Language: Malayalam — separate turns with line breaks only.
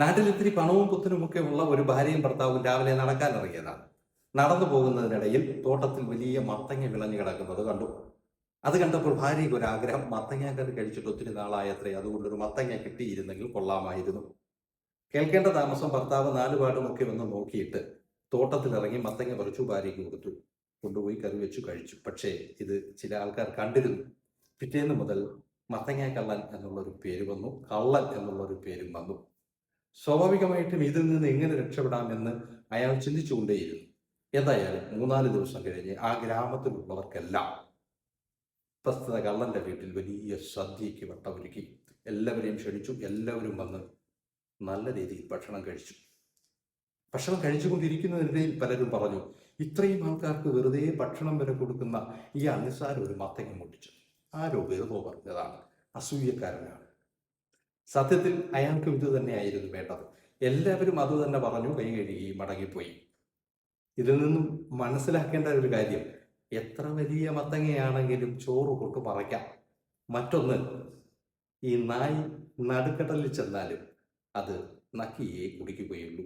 നാട്ടിൽ ഇത്തിരി പണവും പുത്തനുമൊക്കെ ഉള്ള ഒരു ഭാര്യയും ഭർത്താവും രാവിലെ നടക്കാൻ ഇറങ്ങിയതാണ്. നടന്നു പോകുന്നതിനിടയിൽ തോട്ടത്തിൽ വലിയ മത്തങ്ങ വിളഞ്ഞു കിടക്കുന്നത് കണ്ടു. അത് കണ്ടപ്പോൾ ഭാര്യയ്ക്ക് ഒരു ആഗ്രഹം മത്തങ്ങാക്കറി കഴിച്ചിട്ട് ഒത്തിരി നാളായത്രേ അതുകൊണ്ടൊരു മത്തങ്ങ കിട്ടിയിരുന്നെങ്കിൽ കൊള്ളാമായിരുന്നു. കേൾക്കേണ്ട താമസം ഭർത്താവ് നാലുപാടുമൊക്കെ ഒന്ന് നോക്കിയിട്ട് തോട്ടത്തിലിറങ്ങി മത്തങ്ങ പറിച്ചു ഭാര്യയ്ക്ക് കൊടുത്തു. കൊണ്ടുപോയി കറി വെച്ചു കഴിച്ചു. പക്ഷേ ഇത് ചില ആൾക്കാർ കണ്ടിരുന്നു. പിറ്റേന്ന് മുതൽ മത്തങ്ങ കള്ളൻ എന്നുള്ളൊരു പേര് വന്നു. കള്ളൻ എന്നുള്ളൊരു പേരും വന്നു. സ്വാഭാവികമായിട്ടും ഇതിൽ നിന്ന് എങ്ങനെ രക്ഷപ്പെടാമെന്ന് അയാൾ ചിന്തിച്ചുകൊണ്ടേയിരുന്നു. എന്തായാലും മൂന്നാൽ ദിവസം കഴിഞ്ഞ് ആ ഗ്രാമത്തിലുള്ളവർക്കെല്ലാം പ്രസ്തുത കള്ളന്റെ വീട്ടിൽ വലിയ സദ്യയ്ക്ക് വട്ടമൊരുക്കി എല്ലാവരെയും ക്ഷണിച്ചു എല്ലാവരും വന്ന് നല്ല രീതിയിൽ ഭക്ഷണം കഴിച്ചു. ഭക്ഷണം കഴിച്ചുകൊണ്ടിരിക്കുന്നതിനിടയിൽ പലരും പറഞ്ഞു ഇത്രയും ആൾക്കാർക്ക് വെറുതെ ഭക്ഷണം വരെ കൊടുക്കുന്ന ഈ അനുസാരം ഒരു മത്തങ്ങ മുട്ടിച്ചു. ആരോ വെറുതോ പറഞ്ഞതാണ്. അസൂയക്കാരനാണ്. സത്യത്തിൽ അയാൾക്കും ഇത് തന്നെയായിരുന്നു വേണ്ടത്. എല്ലാവരും അത് തന്നെ പറഞ്ഞു കൈ കഴുകി മടങ്ങിപ്പോയി. ഇതിൽ നിന്നും മനസ്സിലാക്കേണ്ട ഒരു കാര്യം എത്ര വലിയ മത്തങ്ങയാണെങ്കിലും ചോറ് കൊണ്ട് പറയ്ക്കാം മറ്റൊന്ന് ഈ നായ് നടുക്കടലിൽ ചെന്നാലും അത് നക്കിയേ കുടിക്കുകയുള്ളൂ.